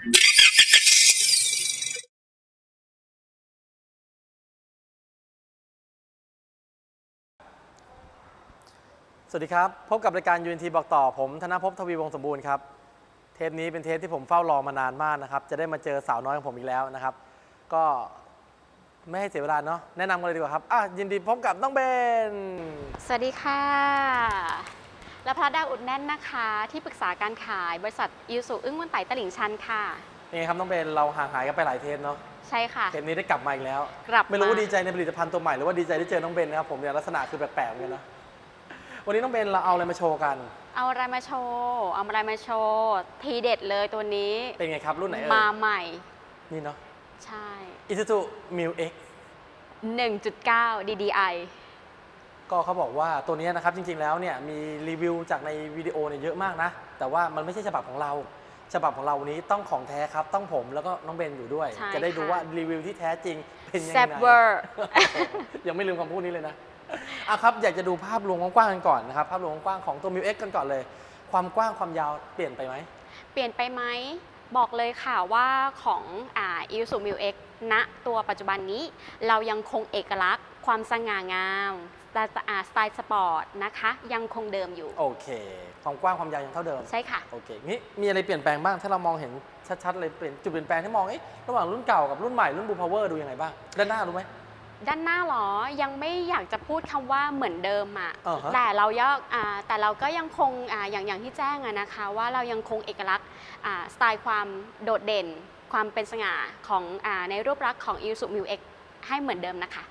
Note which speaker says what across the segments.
Speaker 1: สวัสดีครับ พบกับรายการ UNT บอกต่อผม ธนภพทวีวงศ์สมบูรณ์ครับ เทปนี้เป็นเทปที่ผมเฝ้ารอมานานมากนะครับ จะได้มาเจอสาวน้อยของผมอีกแล้วนะครับ ก็ไม่ให้เสียเวลาเนาะแนะนำกันเลยดีกว่าครับอะยินดีพบกับน้องเบน
Speaker 2: สวัสดีค่ะ และพระดาอุดแน่นนะคะ ที่ปรึกษาการขายบริษัทอิวสุอึ้งวันไต่ตลิ่งชันค่ะ
Speaker 1: นี่ครับน้องเบนเราห่างหายกันไปหลายเทปเนาะ
Speaker 2: ใช่ค่ะ
Speaker 1: เทปนี้ได้กลับมาอีกแล้ว
Speaker 2: กลับ
Speaker 1: ไม่รู้ว่าาดีใจในผลิตภัณฑ์ตัวใหม่หรือว่าดีใจที่เจอน้องเบนนะครับผมเนี่ยลักษณะคือแปลกๆเหมือนกันนะวันนี้น้องเบนเราเอาอะไรมาโชว์กัน
Speaker 2: เอาอะไรมาโชว์เอาอะไรมาโชว์ทีเด็ดเลยตัวนี้
Speaker 1: เป็นไงครับรุ่นไหนเอ่
Speaker 2: มายใหม่
Speaker 1: นี่เนาะ
Speaker 2: ใช่
Speaker 1: Isuzu Mu X
Speaker 2: 1.9 DDI
Speaker 1: ก็เขาบอกว่าตัวเนี้ยนะครับจริงๆแล้วเนี่ยมีรีวิวจากในวิดีโอเนี่ยเยอะมากนะ แต่ว่ามันไม่ใช่ฉบับของเรา ฉบับของเราวันนี้ต้องของแท้ครับ ต้องผมแล้วก็น้องเบนอยู่ด้วย
Speaker 2: ใช่
Speaker 1: จะได้ดู
Speaker 2: ค่ะ
Speaker 1: ว่ารีวิวที่แท้จริงเป็นยัง
Speaker 2: แซ่บ
Speaker 1: ไง
Speaker 2: เวอร์
Speaker 1: ยังไม่ลืมคำพูดนี้เลยนะอะครับอยากจะดูภาพรวมกว้างๆกันก่อนนะครับภาพรวมกว้างๆของตัว Mu X กันก่อนเลย ความกว้างความยาวเปลี่ยนไปไหม
Speaker 2: เปลี่ยนไปไหม บอกเลยค่ะว่าของอ่า i s u m u X ณตัวปัจจุบันนี้ เรายังคงเอกลักษณ์ ความสง่างาม สไตล์อ่าสไตล์สปอร์ตนะคะ ยังคงเดิมอยู่
Speaker 1: โอเค ความกว้างความยาวยังเท่าเดิม
Speaker 2: ใช่ค่ะ
Speaker 1: โอเคงี้มีอะไรเปลี่ยนแปลงบ้าง ถ้าเรามองเห็นชัดๆเลยเปลี่ยนจุดเปลี่ยนแปลงที่มองเอ๊ะระหว่างรุ่นเก่ากับรุ่นใหม่รุ่นบูพาวเวอร์ดูยังไงบ้าง ด้านหน้ารู้ไหม
Speaker 2: ด้านหน้าเหรอ ยังไม่อยากจะพูดคำว่าเหมือนเดิมอะ
Speaker 1: อ่าฮะ
Speaker 2: แต่เรายังอ่าแต่เราก็ยังคงอาอย่างอย่างที่แจ้งอะนะคะ ว่าเรายังคงเอกลักษณ์อ่าสไตล์ความโดดเด่น ความเป็นสง่าของอาในรูปลักษณ์ของ i s u m u X ให้เหมือนเดิมนะคะ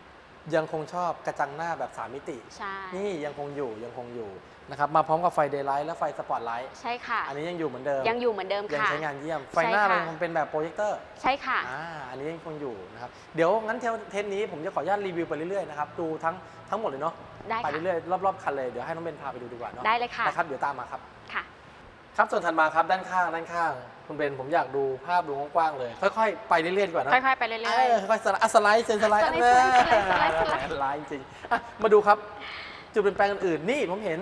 Speaker 1: ยังคงชอบกระจังหน้าแบบ3มิติ
Speaker 2: ใช่
Speaker 1: นี่ยังคงอยู่ยังคงอยู่นะครับมาพร้อมกับไฟเดย์ไลท์และไฟสปอตไลท์
Speaker 2: ใช่ค่ะ
Speaker 1: อันนี้ยังอยู่เหมือนเดิม
Speaker 2: ยังอยู่เหมือนเดิม
Speaker 1: ยัง
Speaker 2: ค่ะ
Speaker 1: ใช้งานเยี่ยม ไฟ
Speaker 2: ใช่
Speaker 1: หน้า
Speaker 2: ค่ะ
Speaker 1: เรายังคงเป็นแบบโปรเจคเตอร์
Speaker 2: ใช่ค่ะ
Speaker 1: อ่า อันนี้ยังคงอยู่นะครับ เดี๋ยวงั้นเทปเทปนี้ผมจะขออนุญาตรีวิวไปเรื่อยๆนะครับ ดูทั้งทั้งหมดเลยเนาะ
Speaker 2: ได้
Speaker 1: ไป
Speaker 2: ค่ะ
Speaker 1: เรื่อยๆรอบๆคันเลย เดี๋ยวให้น้องเบนพาไปดูดีกว่าเนาะ
Speaker 2: ได้เลยค่ะ
Speaker 1: นะครับ เดี๋ยวตามมาครับ
Speaker 2: ค่ะ
Speaker 1: ครับส่วนถัดมาครับด้านข้างด้านข้าง คุณเบนผมอยากดูภาพดูกว้างๆเลย ค่อยๆ ไปเรื่อยๆดีกว่าเนอะ
Speaker 2: ค่อยๆ ไปเรื่
Speaker 1: เอ
Speaker 2: อย
Speaker 1: อค่อยๆสไลด์อะสไลด์เซนสไลด์
Speaker 2: สไลด์
Speaker 1: อันนั้น
Speaker 2: สไลด์สไลด์สไลด์
Speaker 1: สไลด์จริงๆอะมาดูครับ จุดเปลี่ยนแปลงอื่นๆนี่ผมเห็น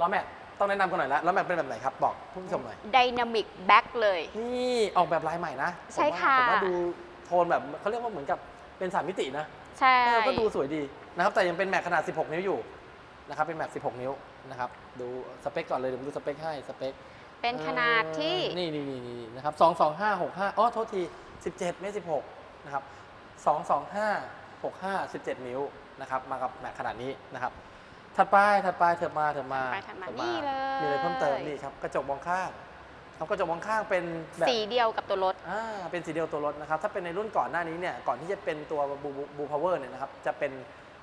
Speaker 1: ล้อแม็กต้องแนะนำกันหน่อยละล้อแม็กเป็นแบบไหนครับ บอกผู้ชมหน่อย
Speaker 2: ๆ Dynamic Back เลย
Speaker 1: นี่ออกแบบลายใหม่นะ
Speaker 2: ใช่
Speaker 1: ผมว่า
Speaker 2: ค่ะ
Speaker 1: ผมว่าดูโทนแบบเขาเรียกว่าเหมือนกับเป็นสามมิตินะ
Speaker 2: ใช่
Speaker 1: เออก็ดูสวยดีนะครับแต่ยังเป็นแม็กขนาด 16 นิ้วอยู่นะครับเป็นแม็ก16 นิ้ว นะครับ ดูสเปคก่อนเลยเดี๋ยวผมดูสเปคให้สเปค
Speaker 2: เป็นขนาดที่
Speaker 1: เออนี่นี่นี่นี่นะครับสองสองห้าหกห้าอ๋อโทษทีสิบเจ็ดไม่สิบหกนะครับสองสองห้าหกห้าสิบเจ็ดนิ้วนะครับมากับแม็กขนาดนี้นะครับ ถัดไปถัดไปเถิดมาเถิดมา
Speaker 2: ถัดไปถัดมา
Speaker 1: ถิ
Speaker 2: นี่เลย
Speaker 1: มีอะไรเพิ่มเติมนี่ครับกระจกมองข้างครับกระจกมองข้างเป็นแบบ
Speaker 2: สีเดียวกับตัวรถ
Speaker 1: อ่าเป็นสีเดียวตัวรถนะครับ ถ้าเป็นในรุ่นก่อนหน้านี้เนี่ย ก่อนที่จะเป็นตัวบูบูพาวเวอร์เนี่ยนะครับ จะเป็น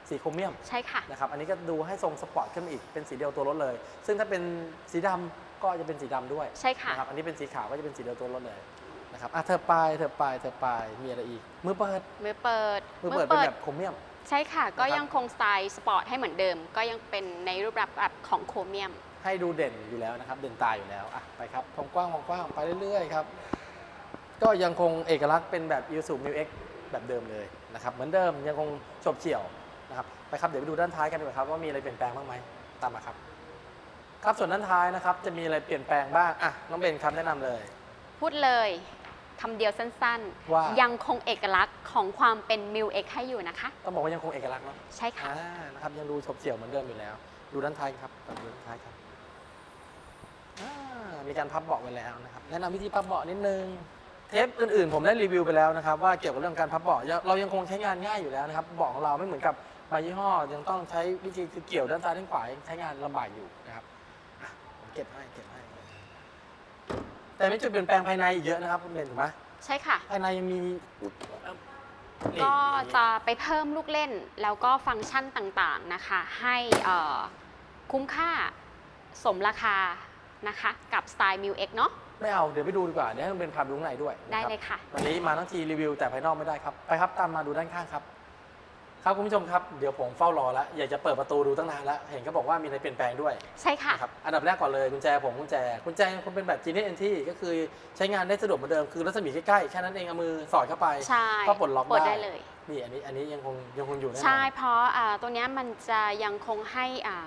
Speaker 1: สีโครเมียม
Speaker 2: ใช่ค่ะ
Speaker 1: นะครับอันนี้ก็ดูให้ทรงสปอร์ตขึ้นมาอีกเป็นสีเดียวตัวรถเลย ซึ่งถ้าเป็นสีดำก็จะเป็นสีดำด้วย
Speaker 2: ใช่ค่ะ
Speaker 1: นะครับอันนี้เป็นสีขาวก็จะเป็นสีเดียวตัวรถเลยนะครับอะเธอไปเธอไปเธอไปมีอะไรอีกมือเปิด
Speaker 2: มือเปิด
Speaker 1: มือเปิดเป็นแบบโครเมียม
Speaker 2: ใช่ค่ะ ก็
Speaker 1: นะครับ
Speaker 2: ยังคงสไตล์สปอร์ตให้เหมือนเดิม ก็ยังเป็นในรูปแบบแบบของโครเมียม
Speaker 1: ให้ดูเด่นอยู่แล้วนะครับ เด่นตาอยู่แล้วอะไปครับมองกว้างมองกว้างไปเรื่อยๆครับ ก็ยังคงเอกลักษณ์เป็นแบบ i s u m u X แบบเดิมเลยนะครับ เหมือนเดิมยังคงโฉบเฉี่ยว นะครับไปครับเดี๋ยวไปดูด้านท้ายกันดีกว่าครับว่ามีอะไรเปลี่ยนแปลงบ้างไหมตามมาครับ ครับส่วนด้านท้ายนะครับ จะมีอะไรเปลี่ยนแปลงบ้างอะน้องเบนครับแนะนำเลย
Speaker 2: พูดเลยคำเดียวสั้น
Speaker 1: ว่า
Speaker 2: ยังคงเอกลักษณ์ของความเป็นมิวเอ็กให้อยู่นะคะ
Speaker 1: ต้องบอกว่ายังคงเอกลักษณ์เนาะ
Speaker 2: ใช่ค่ะ
Speaker 1: อ่านะครับยังดูฉบเฉี่ยวเหมือนเดิมอยู่แล้ว ดูด้านท้ายครับดูด้านท้ายครับอ่ามีการพับเบาะไว้แล้วนะครับแนะนำวิธีพับเบาะนิดนึงเทปอื่นๆ ผมได้รีวิวไปแล้วนะครับว่าเกี่ยวกับเรื่องการพับเบาะเรายังคงใช้งานง่ายอยู่แล้วนะครับเบาะของเราไม่เหมือนกับ บางยี่ห้อยังต้องใช้วิธีคือเกี่ยวด้านซ้ายด้านขวายังใช้งานลำบากอยู่นะครับอะผมเก็บให้เก็บให้ แต่มีจุดเปลี่ยนแปลงภายในอีกเยอะนะครับคุณเบนถูกไหม
Speaker 2: ใช่ค่ะ
Speaker 1: ภายในยังมีนี่
Speaker 2: ก็จะไปเพิ่มลูกเล่นแล้วก็ฟังก์ชันต่างๆนะคะ ให้เอ่อคุ้มค่าสมราคานะคะ กับสไตล์มิวเอ็กเนาะ
Speaker 1: ไม่เอาเดี๋ยวไปดูดีกว่าเดี๋ยวให้มันเป็นพาไปดูข้างในด้วย
Speaker 2: ได้
Speaker 1: นะครับ
Speaker 2: เลยค่ะ
Speaker 1: วันนี้มาทั้งทีรีวิวแต่ภายนอกไม่ได้ครับ ไปครับตามมาดูด้านข้างครับ ครับคุณผู้ชมครับเดี๋ยวผมเฝ้ารอแล้วอยากจะเปิดประตูดูตั้งนานแล้วเห็นก็บอกว่ามีอะไรเปลี่ยนแปลงด้วย
Speaker 2: ใช่ค่ะ
Speaker 1: นะครับอันดับแรกก่อนเลยกุญแจผมกุญแจกุญแจคงเป็นแบบ Genius Entry ก็คือใช้งานได้สะดวกเหมือนเดิมคือรัศมีใกล้ๆแค่นั้นเองเอามือสอดเข้าไป
Speaker 2: ใช่
Speaker 1: ก็ปลดล็อก
Speaker 2: ปลด
Speaker 1: ได้
Speaker 2: ได้เลย
Speaker 1: นี่อันนี้อันนี้ยังคงยังคงอยู่แน่นอน
Speaker 2: ใช่เพราะอ่าตัวเนี้ยมันจะยังคงให้อ่า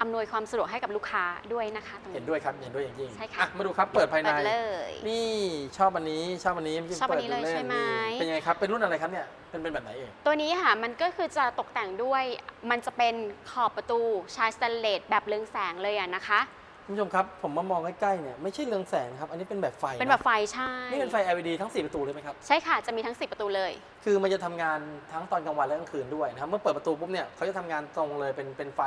Speaker 2: อำนวยความสะดวกให้กับลูกค้าด้วยนะคะตรง
Speaker 1: เห็น
Speaker 2: นี้
Speaker 1: ด้วยครับเห็นด้วยอย่างยิ่ง
Speaker 2: ใช่ค่ะ
Speaker 1: อ่มาดูครับเปิดภายใน
Speaker 2: เปิดเลย
Speaker 1: นี่ชอบอันนี้ชอบอันนี้
Speaker 2: ชอบอันนี้
Speaker 1: ปิดดู
Speaker 2: เลยใช่ไหม
Speaker 1: นี่เป็นยังไงครับเป็นรุ่นอะไรครับเนี่ยเป็นเป็นแบบไหนเอ่ย
Speaker 2: ตัวนี้ค่ะมันก็คือจะตกแต่งด้วยมันจะเป็นขอบประตูชายสแตนเลสแบบเรืองแสงเลยอะนะคะ
Speaker 1: คุณผู้ชมครับ ผมมามองใกล้ๆเนี่ยไม่ใช่เรืองแสงนะครับ อันนี้เป็นแบบไฟ
Speaker 2: เป็นแบบะไฟใช่
Speaker 1: นี่เป็นไฟ LED ทั้ง 4 ประตูเลยไหมครับ
Speaker 2: ใช่ค่ะ จะมีทั้ง 10 ประตูเลย
Speaker 1: คือมันจะทำงานทั้งตอนกลางวันและกลางคืนด้วยนะครับ เมื่อเปิดประตูปุ๊บเนี่ยเขาจะทำงานตรงเลยเป็นเป็นไฟ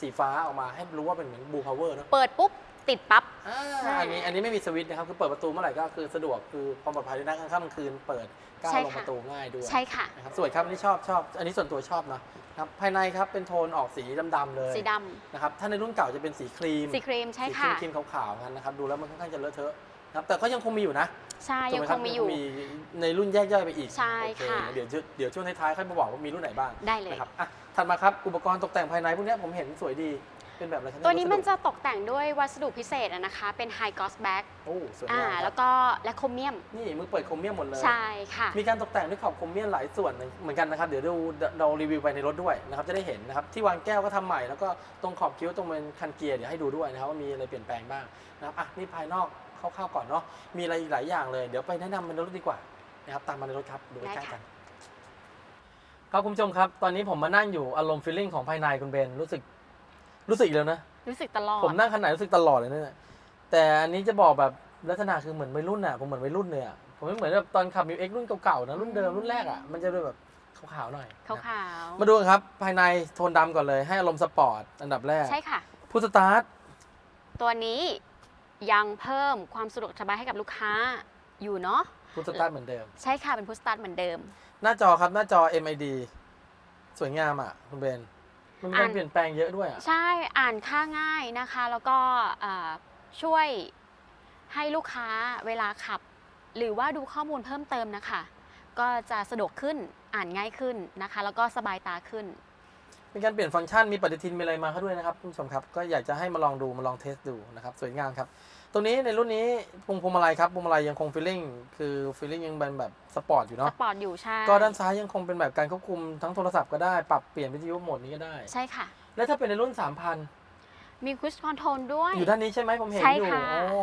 Speaker 1: สีฟ้าออกมาให้รู้ว่าเป็นเหมือนบูพาวเวอร์เนอะ
Speaker 2: เปิดปุ๊บ ติดปั๊บ
Speaker 1: อ่า
Speaker 2: ใช่
Speaker 1: อันนี้อันนี้ไม่มีสวิตช์นะครับคือเปิดประตูเมื่อไหร่ก็คือสะดวกคือความปลอดภัยด้วยนะกลางค่ำกลางคืนเปิดก้าว
Speaker 2: ใช่
Speaker 1: ลง
Speaker 2: ค่ะ
Speaker 1: ประตูง่ายด้วย
Speaker 2: ใช่ค่ะ
Speaker 1: นะครับสวยครับอันนี้ชอบชอบ อันนี้ส่วนตัวชอบนะครับภายในครับเป็นโทนออกสีดำๆเลย
Speaker 2: สีด
Speaker 1: นะครับถ้าในรุ่นเก่าจะเป็นสีครีมำ
Speaker 2: สีครีมใช่
Speaker 1: สี
Speaker 2: ค่ะ
Speaker 1: ครีมๆขาวๆกันนะครับดูแล้วมันค่อนข้างจะเลอะเทอะนะครับแต่ก็ยังคงมีอยู่นะ
Speaker 2: ใช่
Speaker 1: ถูก
Speaker 2: ยัง
Speaker 1: ไห
Speaker 2: คงมีอยู่
Speaker 1: ในรุ่นแยกย่อยไปอีก
Speaker 2: ใช่
Speaker 1: โอเค
Speaker 2: ค่ะ
Speaker 1: เดี๋ยวช่วเดี๋ยวช่วงท้ายๆค่อยมาบอกว่ามีรุ่นไหนบ้าง
Speaker 2: ได้เลย
Speaker 1: นะครับอะถัดมาครับอุปกรณ์ตกแต่งภายในพวกเนี้ยผมเห็นสวยดี เป็นแบบอะไรครับ
Speaker 2: ตัวนี้มัน
Speaker 1: วัสดุ
Speaker 2: จะตกแต่งด้วยวัสดุพิเศษอะนะคะ เป็นไฮกอสแบ็ก
Speaker 1: โอ้สวย
Speaker 2: อ่างา
Speaker 1: มค
Speaker 2: แล้
Speaker 1: รับ
Speaker 2: วก็และโครเมียม
Speaker 1: นี่มือเปิดโครเมียมหมดเลย
Speaker 2: ใช่ค่ะ
Speaker 1: มีการตกแต่งด้วยขอบโครเมียมหลายส่วนเหมือนกันนะครับ เดี๋ยวดูเรารีวิวไปในรถด้วยนะครับ จะได้เห็นนะครับ ที่วางแก้วก็ทำใหม่ แล้วก็ตรงขอบคิ้วตรงเป็นคันเกียร์เดี๋ยวให้ดูด้วยนะครับว่ามีอะไรเปลี่ยนแปลงบ้างนะครับ อะ นี่ภายนอกคร่าวๆก่อนเนาะ มีอะไรอีกหลายอย่างเลย เดี๋ยวไปแนะนำในรถดีกว่านะครับตามมาในรถครับดูใก
Speaker 2: ได้
Speaker 1: ล้ๆ
Speaker 2: ค่ะ
Speaker 1: กันครับคุณผู้ชมครับ ตอนนี้ผมมานั่งอยู่อารมณ์ฟีลลิ่งของภายในคุณเบนรู้สึก รู้สึกอีกแล้วนะ
Speaker 2: รู้สึกตลอด
Speaker 1: ผมนั่งคันไหนรู้สึกตลอดเลยเนี่ยแต่อันนี้จะบอกแบบลักษณะคือเหมือนวัยรุ่นอะผมเหมือนวัยรุ่นเลยอะผมไม่เหมือนแบบตอนขับมิวเอ็กรุ่นเก่าๆนะรุ่นเดิมรุ่นแรกอะมันจะดูแบบขาวๆหน่อย
Speaker 2: ขาว
Speaker 1: นะ
Speaker 2: ขาว
Speaker 1: มาดูกันครับ ภายในโทนดำก่อนเลย ให้อารมณ์สปอร์ตอันดับแรก
Speaker 2: ใช่ค่ะ
Speaker 1: พุทสตาร์ท
Speaker 2: ตัวนี้ยังเพิ่มความสะดวกสบายให้กับลูกค้าอยู่เนาะ
Speaker 1: พุทสตาร์ทเหมือนเดิม
Speaker 2: ใช่ค่ะเป็นพุทสตาร์ทเหมือนเดิม
Speaker 1: หน้าจอครับหน้าจอ MID สวยงามอะคุณเบน มันมีการ
Speaker 2: อ่าน
Speaker 1: เปลี่ยนแปลงเยอะด้วยอะ
Speaker 2: ใช่อ่านค่าง่ายนะคะ แล้วก็เอ่อช่วยให้ลูกค้าเวลาขับ หรือว่าดูข้อมูลเพิ่มเติมนะคะ ก็จะสะดวกขึ้นอ่านง่ายขึ้นนะคะ แล้วก็สบายตาขึ้น
Speaker 1: มีการเปลี่ยนฟังก์ชันมีปฏิทินมีอะไรมาเขาด้วยนะครับคุณผู้ชมครับ ก็อยากจะให้มาลองดูมาลองเทสดูนะครับ สวยงามครับ ตัวนี้ในรุ่นนี้พวงพวงมาลัยครับพวงมาลัยยังคงฟีลลิ่งคือฟีลลิ่งยังเป็นแบบสปอร์ตอยู่
Speaker 2: ส
Speaker 1: เนาะ
Speaker 2: ปอร์ตอยู่ใช่
Speaker 1: ก็ด้านซ้ายยังคงเป็นแบบการควบคุมทั้งโทรศัพท์ก็ได้ปรับเปลี่ยนวิทยุโหมดนี้ก็ได้
Speaker 2: ใช่ค่ะ
Speaker 1: แล้วถ้าเป็นในรุ่น 3,000
Speaker 2: มีคุชคอนโทรลด้วย
Speaker 1: อยู่ด้านนี้ใช่ไหมผมเห็น
Speaker 2: ใช่
Speaker 1: อยู่
Speaker 2: ค่ะ
Speaker 1: โอ้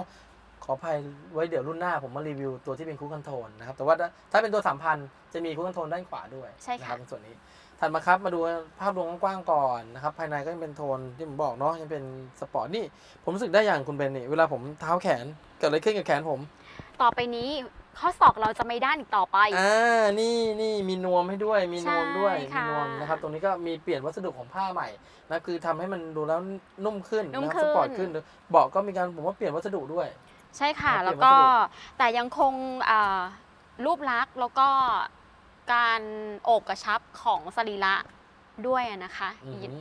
Speaker 1: ขออภัยไว้เดี๋ยวรุ่นหน้าผมมารีวิวตัวที่เป็นคูคอนโทรลนะครับแต่ว่าถ้าเป็นตัว 3,000 จะมีคูคอนโทรลด้านขวาด้วย
Speaker 2: ใช่
Speaker 1: นะค
Speaker 2: ค่ะ
Speaker 1: รับในส่วนนี้ ถัดมาครับมาดูภาพรวมกว้างๆก่อนนะครับ ภายในก็ยังเป็นโทนที่ผมบอกเนาะยังเป็นสปอร์ตนี่ผมรู้สึกได้อย่างคุณเบนนี่เวลาผมเท้าแขนเกิดอะไรขึ้นกับแขนผม
Speaker 2: ต่อไปนี้ข้อศอกเราจะไม่ด้านอีกต่อไป
Speaker 1: อ่า นี่นี่มีนวมให้ด้วย มีนวมด้วย
Speaker 2: ใช่
Speaker 1: มี
Speaker 2: ค่ะ
Speaker 1: นวมนะครับ ตรงนี้ก็มีเปลี่ยนวัสดุของผ้าใหม่นะคือทำให้มันดูแล้วนุ่มขึ้น
Speaker 2: นุ่ม
Speaker 1: นะครับ
Speaker 2: ขึ้
Speaker 1: ส
Speaker 2: น
Speaker 1: ปอร์ตขึ้น เบาะก็มีการผมว่าเปลี่ยนวัสดุด้วย
Speaker 2: ใช่ค่ะ
Speaker 1: ครับ
Speaker 2: แล้ว
Speaker 1: เปลี่
Speaker 2: ก็
Speaker 1: ยนวัสดุ
Speaker 2: แต่ยังคงอ่ารูปลักษณ์แล้วก็ การโอบกระชับของสรีระด้วยอะนะคะ
Speaker 1: อืม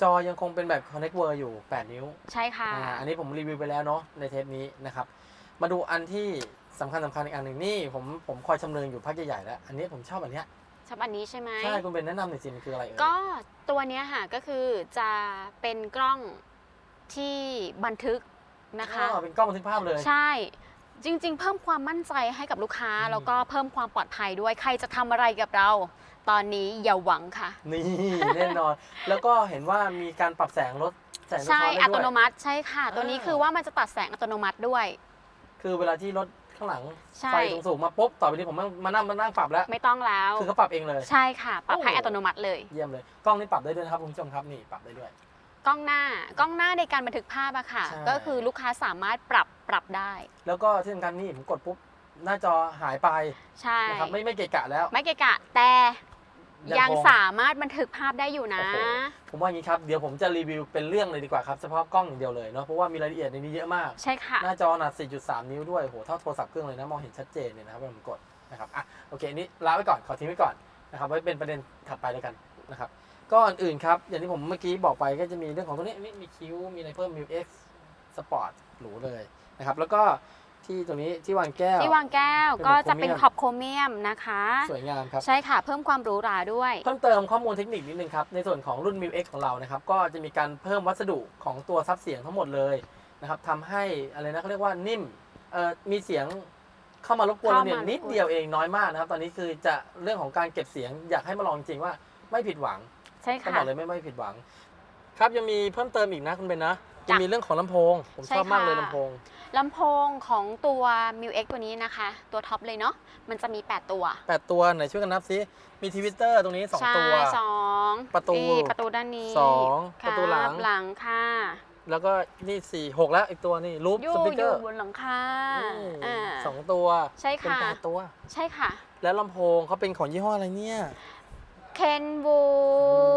Speaker 1: จอยังคงเป็นแบบ Connect Word อยู่ 8 นิ้ว
Speaker 2: ใช่ค่ะ
Speaker 1: อ่าอันนี้ผมรีวิวไปแล้วเนาะในเทปนี้นะครับ มาดูอันที่สำคัญสำคัญอีกอันหนึ่งนี่ผมผมคอยชำเลืองอยู่พักใหญ่ๆแล้ว อันนี้ผมชอบอันเนี้ย
Speaker 2: ชอบอันนี้ใช่ไหม
Speaker 1: ใช่คุณเป็นแนะนำหน่อยสิมันคืออะไรเอ่ย
Speaker 2: ก็ตัวเนี้ยค่ะก็คือจะเป็นกล้องที่บันทึกนะคะ
Speaker 1: อ๋อเป็นกล้องบันทึกภาพเลย
Speaker 2: ใช่ จริง ๆ เพิ่มความมั่นใจให้กับลูกค้า
Speaker 1: อืม
Speaker 2: แล้วก็เพิ่มความปลอดภัยด้วยใครจะทำอะไรกับเรา ตอนนี้อย่าหวังค่ะ
Speaker 1: นี่แน่นอน แล้วก็เห็นว่ามีการปรับแสงลดแสงสะ
Speaker 2: ใช่
Speaker 1: ท้อนได้
Speaker 2: อัต
Speaker 1: ด้วย
Speaker 2: โนมัติใช่ค่ะ ตัวนี้
Speaker 1: อ่า
Speaker 2: คือว่ามันจะตัดแสงอัตโนมัติด้วย
Speaker 1: คือเวลาที่รถข้างหลัง
Speaker 2: ใช่
Speaker 1: ไฟสูงๆมาปุ๊บต่อไปนี้ผมมานั่งมานั่งปรับแล้ว
Speaker 2: ไม่ต้องแล้ว
Speaker 1: คือเขาปรับเองเลย
Speaker 2: ใช่ค่ะ ปรับให้
Speaker 1: โอ้
Speaker 2: อัตโนมัติเลย
Speaker 1: เยี่ยมเลย กล้องนี่ปรับได้ด้วยนะครับคุณผู้ชมครับนี่ปรับได้ด้วย
Speaker 2: กล้องหน้ากล้องหน้าในการบันทึกภาพอะค่ะ
Speaker 1: ใช่
Speaker 2: ก็คือลูกค้าสามารถปรับ ปรับได้
Speaker 1: แล้วก็ที่สำคัญนี่ผมกดปุ๊บหน้าจอหายไป
Speaker 2: ใช่
Speaker 1: นะครับไม่ไม่เกะกะแล้ว
Speaker 2: ไม่เกะกะแต่
Speaker 1: ยัง
Speaker 2: ยัง
Speaker 1: คง
Speaker 2: สามารถบันทึกภาพได้อยู่นะ
Speaker 1: โอ้โหผมว่าอย่างนี้ครับ เดี๋ยวผมจะรีวิวเป็นเรื่องเลยดีกว่าครับ เฉพาะกล้องอย่างเดียวเลยเนาะเพราะว่ามีรายละเอียดในนี้เยอะมาก
Speaker 2: ใช่ค่ะ
Speaker 1: หน้าจอขนาด4.3 นิ้วด้วยโหเท่าโทรศัพท์เครื่องเลยนะ มองเห็นชัดเจนเลยนะครับเวลาผมกดนะครับอะโอเคอันนี้ลาไว้ก่อนขอทิ้งไว้ก่อนนะครับไว้เป็นประเด็นถัดไปแล้วกันนะครับก็อันอื่นครับ อย่างที่ผมเมื่อกี้บอกไปก็จะมีเรื่องของตัวนี้นี่มีคิ้วมีอะไรเพิ่ม m ิว X Sport หรูเลย นะครับ แล้วก็ที่ตรงนี้ที่วางแก้ว
Speaker 2: ที่วางแก้ว
Speaker 1: เป็น
Speaker 2: ก็
Speaker 1: แบบ
Speaker 2: จะเป็น
Speaker 1: โครเมียม
Speaker 2: ขอบโครเมียมนะคะ
Speaker 1: สวยงามครับ
Speaker 2: ใช่ค่ะ เพิ่มความหรูหราด้วย
Speaker 1: เพิ่มเติมข้อมูลเทคนิคนิดนึงครับ ในส่วนของรุ่น m ิว X ของเรานะครับ ก็จะมีการเพิ่มวัสดุของตัวซับเสียงทั้งหมดเลยนะครับทำให้อะไรนะเขาเรียกว่านิ่มเอ่อมีเสียงเข้ามารบกวนเราเนี่ย
Speaker 2: เข้ามารบกวน
Speaker 1: นิดเดียวเองน้อยมากนะครับ ตอนนี้คือจะเรื่องของการเก็บเสียงอยากให้มาลองจริงว่าไม่ผิดหวัง
Speaker 2: ใช่
Speaker 1: ต้อง
Speaker 2: ค่ะ
Speaker 1: บอกเลยไม่ไม่ผิดหวัง ครับยังมีเพิ่มเติมอีกนะคุณเบนนะ
Speaker 2: จ้ะ
Speaker 1: ยังมีเรื่องของลำโพง ผม
Speaker 2: ใช่
Speaker 1: ชอบมากเลย
Speaker 2: ค่ะ
Speaker 1: ลำโพง
Speaker 2: ลำโพงของตัว m u X ตัวนี้นะคะ ตัวท็อปเลยเนาะมันจะมี 8 ตัว
Speaker 1: แปดตัวไหนช่วยกันนับซิมีทวิตเตอร์ตรงนี้สอง
Speaker 2: ใช่
Speaker 1: ตัว
Speaker 2: สอง
Speaker 1: ประตู
Speaker 2: นี่ประตูด้านนี้
Speaker 1: สอง
Speaker 2: ครับ
Speaker 1: ประตูหลัง
Speaker 2: หลังค่ะ
Speaker 1: แล้วก็นี่สี่หกแล้วอีกตัวนี่รูป
Speaker 2: อยู่
Speaker 1: สปีก
Speaker 2: อ
Speaker 1: เกอยู่ร์
Speaker 2: บนหลังคา
Speaker 1: อืมาสองตัว
Speaker 2: ใช่
Speaker 1: เป็น
Speaker 2: ค่ะ
Speaker 1: แปดตัว
Speaker 2: ใช่ค่ะ
Speaker 1: แล้วลำโพงเขาเป็นของยี่ห้ออะไรเนี่ย
Speaker 2: เคนบู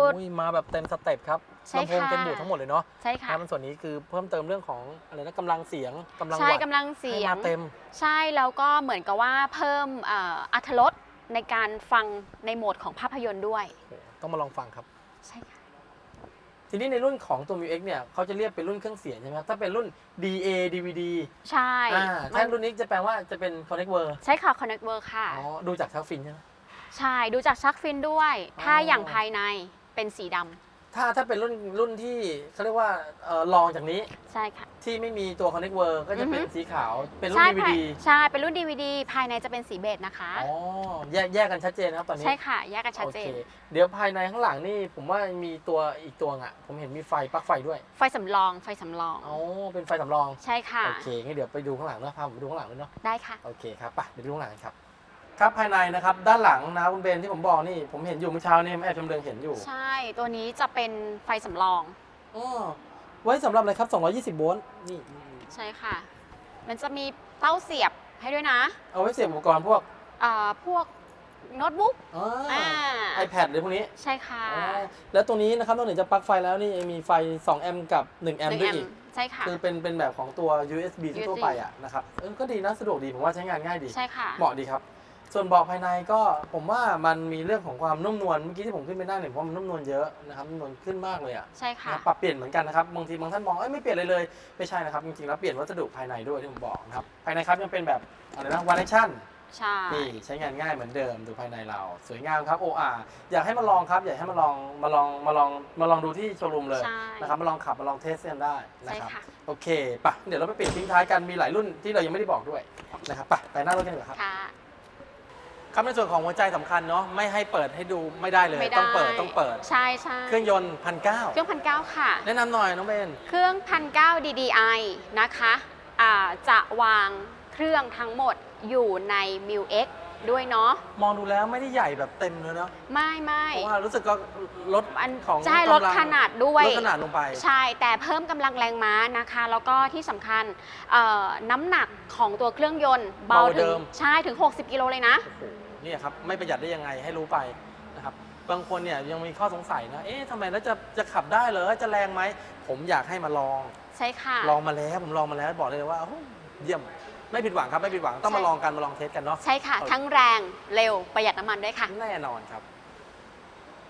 Speaker 2: ด
Speaker 1: โอ้ยมาแบบเต็มสเต็ปครับ
Speaker 2: ใช่
Speaker 1: ลำโพง
Speaker 2: ค่ะ
Speaker 1: เป็นบูดทั้งหมดเลยเนาะ
Speaker 2: ใช่ค่ะ
Speaker 1: นะมันส่วนนี้คือเพิ่มเติมเรื่องของอะไรนะกำลังเสียงกำลัง
Speaker 2: ใช่
Speaker 1: วัตต์
Speaker 2: กำลังเสีย
Speaker 1: ให้
Speaker 2: ง
Speaker 1: มาเต็ม
Speaker 2: ใช่แล้วก็เหมือนกับว่าเพิ่มเอ่ออรรถรสในการฟังในโหมดของภาพยนตร์ด้วย
Speaker 1: โอ้โหต้องมาลองฟังครับ
Speaker 2: ใช่ค่ะ
Speaker 1: ทีนี้ในรุ่นของตัว m u X เนี่ยเขาจะเรียกเป็นรุ่นเครื่องเสียงใช่ไหมครับถ้าเป็นรุ่น DA DVD
Speaker 2: ใช่
Speaker 1: อ่า
Speaker 2: มั
Speaker 1: ถ้านรุ่นนี้จะแปลว่าจะเป็น Connect Word
Speaker 2: ใช่ค่ะ Connect World ค่ะ
Speaker 1: อ๋อ ดูจากทักฟินใช่ไหม
Speaker 2: ใช่ดูจากชักฟินด้วย
Speaker 1: อ๋อ
Speaker 2: ถ้าอย่างภายในเป็นสีดำ
Speaker 1: ถ้าถ้าเป็นรุ่นรุ่นที่เขาเรียกว่าเอ่อลองจากนี้
Speaker 2: ใช่ค่ะ
Speaker 1: ที่ไม่มีตัว Connect Word ก็จะเป็น
Speaker 2: อือฮึ
Speaker 1: สีขาวเป็นรุ่น
Speaker 2: ใช่
Speaker 1: DVD
Speaker 2: ภายใช่เป็นรุ่น DVD ภายในจะเป็นสีเบจนะคะ
Speaker 1: อ๋อแยกแยกกันชัดเจนนะครับตอนนี้
Speaker 2: ใช่ค่ะ แยกกันชัด
Speaker 1: โอ
Speaker 2: เจ
Speaker 1: เคน เดี๋ยวภายในข้างหลังนี่ผมว่ามีตัวอีกตัวอะ ผมเห็นมีไฟปลั๊กไฟด้วย
Speaker 2: ไฟสำรองไฟสำรอง
Speaker 1: อ๋อเป็นไฟสำรอง
Speaker 2: ใช่ค่ะ
Speaker 1: โอเคงั้นเดี๋ยวไปดูข้างหลังเนาะพาผมไปดูข้างหลังด้วยเนาะ
Speaker 2: ได้ค่ะ
Speaker 1: โอเคครับไปเดี๋ยวดูข้างหลังกันครับ ครับภายในนะครับด้านหลังนะคุณเบนที่ผมบอกนี่ผมเห็นอยู่เมื่อเช้านี่แอบจำเริงเห็นอยู่
Speaker 2: ใช่ ตัวนี้จะเป็นไฟสำรอง
Speaker 1: อ๋อไว้สำหรับอะไรครับ 220 โวลต์นี่นี่นี่
Speaker 2: ใช่ค่ะ มันจะมีเต้าเสียบให้ด้วยนะ
Speaker 1: เอาไว้เสียบอุปกรณ์พวก
Speaker 2: อ่าพวกโน้ตบุ๊ก
Speaker 1: อ๋อ
Speaker 2: อ่า
Speaker 1: ไอแพดหรือพวกนี้
Speaker 2: ใช่ค่ะ
Speaker 1: อ๋อแล้วตัวนี้นะครับนอกเหนือจากปลั๊กไฟแล้วนี่ยังมีไฟ 2 แอมป์กับ 1 แอมป์
Speaker 2: หนึ่ง
Speaker 1: ด้วย
Speaker 2: แอ
Speaker 1: อี
Speaker 2: ม
Speaker 1: ก
Speaker 2: ป์ใช่ค่ะ
Speaker 1: คือเป็นเป็นแบบของตัว USB ทั่วๆไปอะนะครับเออก็ดีนะสะดวกดีผมว่าใช้งานง่ายดี
Speaker 2: ใช่ค่ะ
Speaker 1: เหมาะดีครับ ส่วนเบาะภายในก็ผมว่ามันมีเรื่องของความนุ่มนวลเมื่อกี้ที่ผมขึ้นไปนั่งเนี่ยผมว่ามันนุ่มนวลเยอะนะครับนุ่มนวลขึ้นมากเลยอะ
Speaker 2: ใช่ค่ะ
Speaker 1: นะปรับเปลี่ยนเหมือนกันนะครับบางทีบางท่านมองเอ้ยไม่เปลี่ยนเลยเลยไม่ใช่นะครับจริงๆแล้วเปลี่ยนวัสดุภายในด้วยที่ผมบอกนะครับภายในครับยังเป็นแบบอะไรนะวาร์เนชั่น
Speaker 2: ใช่
Speaker 1: นี่ใช้งานง่ายเหมือนเดิมดูภายในเรา สวยงามครับ OR อยากให้มาลองครับ อยากให้มาลองมาลองมาลองมาลองดูที่โชว์รูมเลย
Speaker 2: ใช่
Speaker 1: นะครับมาลองขับมาลองเทสกันได้นะ
Speaker 2: ใช่
Speaker 1: ครับ
Speaker 2: ค่ะ
Speaker 1: โอเคปะเดี๋ยวเราไปเปลี่ยนทิ้งท้ายกันมีหลายรุ่นที่เรายังไม่ได้บอกด้วยนะครับไปไปหน้ารถกันดีกว่าครับ
Speaker 2: ค่ะ
Speaker 1: ครับในส่วนของหัวใจสำคัญเนาะไม่ให้เปิดให้ดูไม่ได้เลย
Speaker 2: ไม่ได้
Speaker 1: ต้องเปิดต้องเปิด
Speaker 2: ใช่ใช่
Speaker 1: เครื่องยนต์พันเก้า
Speaker 2: เครื่องพันเก้าค่ะ
Speaker 1: แนะนำหน่อยน้องเบน
Speaker 2: เครื่องพันเก้า DDI นะคะอ่าจะวางเครื่องทั้งหมดอยู่ใน m u X ด้วยเนาะ
Speaker 1: มองดูแล้วไม่ได้ใหญ่แบบเต็มเลยเนาะ
Speaker 2: ไม่ไม่
Speaker 1: เพราะว่ารู้สึกก็ลด
Speaker 2: อัน
Speaker 1: ของ
Speaker 2: ใช่
Speaker 1: กำ
Speaker 2: ล
Speaker 1: ลั
Speaker 2: ด
Speaker 1: ง
Speaker 2: ขนาดด้วย
Speaker 1: ลดขนาดลงไป
Speaker 2: ใช่ แต่เพิ่มกำลังแรงม้านะคะ แล้วก็ที่สำคัญเอ่อน้ำหนักของตัวเครื่องยนต์เบา
Speaker 1: เบากว่าเดิ
Speaker 2: ถึง
Speaker 1: ม
Speaker 2: ใช่ถึง 60 กิโลเลยนะ
Speaker 1: โอ้โห เนี่ยครับไม่ประหยัดได้ยังไงให้รู้ไปนะครับบางคนเนี่ยยังมีข้อสงสัยนะเอ๊ะทำไมแล้วจะจะขับได้เหรอจะแรงไหมผมอยากให้มาลอง
Speaker 2: ใช่ค่ะ
Speaker 1: ลองมาแล้วผมลองมาแล้วบอกเลยว่าโอ้โหเยี่ยมไม่ผิดหวังครับไม่ผิดหวังต้องมา
Speaker 2: ใช่
Speaker 1: ลองกันมาลองเทสกันเนาะ
Speaker 2: ใช่ค่ะ
Speaker 1: โอเค
Speaker 2: ทั้งแรงเร็วประหยัดน้ำมันด้วยค่ะ
Speaker 1: แน่นอนครับ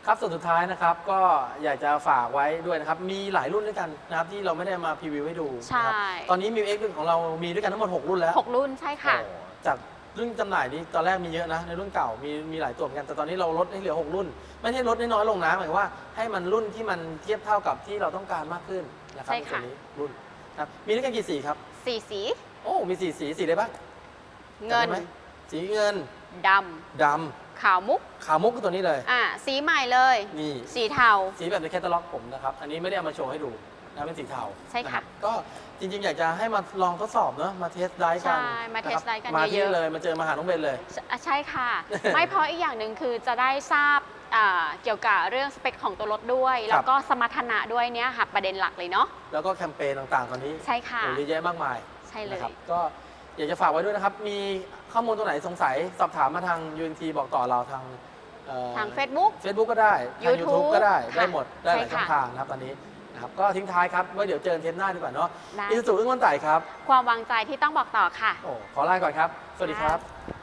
Speaker 1: ครับส่วนสุดท้ายนะครับ ก็อยากจะฝากไว้ด้วยนะครับ มีหลายรุ่นด้วยกันนะครับที่เราไม่ได้มาพรีวิวให้ดู
Speaker 2: ใช่
Speaker 1: นะครับตอนนี้มิวเอ็กของเรามีด้วยกันทั้งหมด6รุ่นแล้ว
Speaker 2: 6รุ่นใช่ค่ะ
Speaker 1: โอ้จาก รุ่นจำหน่ายนี้ตอนแรกมีเยอะนะในรุ่นเก่ามีมีหลายตัวเหมือนกันแต่ตอนนี้เราลดให้เหลือ 6 รุ่น ไม่ใช่ลดให้น้อยลงนะหมายว่าให้มันรุ่นที่มันเทียบเท่ากับที่เราต้องการมากขึ้นนะครับ
Speaker 2: ใช่
Speaker 1: ใน
Speaker 2: ค่ะ
Speaker 1: ส่วนนี้รุ่นครับมีด้วยกันกี่สีครับ
Speaker 2: สีสี
Speaker 1: โอ้ มีสีสีสีอะไรบ้าง
Speaker 2: เงิน
Speaker 1: จำได้ไหมสีเงิน
Speaker 2: ด
Speaker 1: ดำ
Speaker 2: ขาวมุกำ
Speaker 1: ขาวมุกคือตัวนี้เลย
Speaker 2: อ่าสีใหม่เลย
Speaker 1: นี่
Speaker 2: สีเทา
Speaker 1: สีแบบในแคตตาล็อกผมนะครับ อันนี้ไม่ได้เอามาโชว์ให้ดู นะเป็นสีเทา
Speaker 2: ใช่ค่ะ
Speaker 1: นรับก็จริงๆ อยากจะให้มาลองทดสอบเนอะมาเทสไดรฟ์กัน
Speaker 2: ใช่มาเทสไดรฟ์กัะ
Speaker 1: คบมา
Speaker 2: นเย
Speaker 1: ที่
Speaker 2: อะๆ
Speaker 1: เลยมาเจอมาหาน้องเบนเลย
Speaker 2: ใช่อะใช่ค่ะ ไม่เพราะอีกอย่างหนึ่งคือจะได้ทราบอ่าเกี่ยวกับเรื่องสเปคของตัวรถด้วย แล้วก็สมรรถนะด้วยเนี่ยค่ะประเด็นหลักเลยเนาะ
Speaker 1: แล้วก็แคมเปญต่างๆ ตอนนี้
Speaker 2: ใช่ค่ะ
Speaker 1: โอ้เยอะแยะมากมาย
Speaker 2: ใช่เล
Speaker 1: นะ
Speaker 2: ย
Speaker 1: ครับก็อยากจะฝากไว้ด้วยนะครับ มีข้อมูลตัวไหนสงสัยสอบถามมาทาง UNT บอกต่อเราทางเอ่อ
Speaker 2: ทาง Facebook
Speaker 1: เฟซบุ๊กก็ได้ทาง
Speaker 2: YouTube
Speaker 1: YouTube ก็ได้
Speaker 2: ค่ะ
Speaker 1: ได้หมดได้หลาย
Speaker 2: ใช่
Speaker 1: ช่อง
Speaker 2: ค่ะ
Speaker 1: ทางนะครับตอนนี้ นะครับก็ทิ้งท้ายครับไว่าเดี๋ยวเจอกันเทปหน้าดีกว่าเนาะ
Speaker 2: ได้
Speaker 1: อิสุสุอึ้งวันไต่ครับ
Speaker 2: ความวางใจที่ต้องบอกต่อค่ะ
Speaker 1: โอ้ขอลาก่อนครับ สวัสดีครับ
Speaker 2: ค่ะ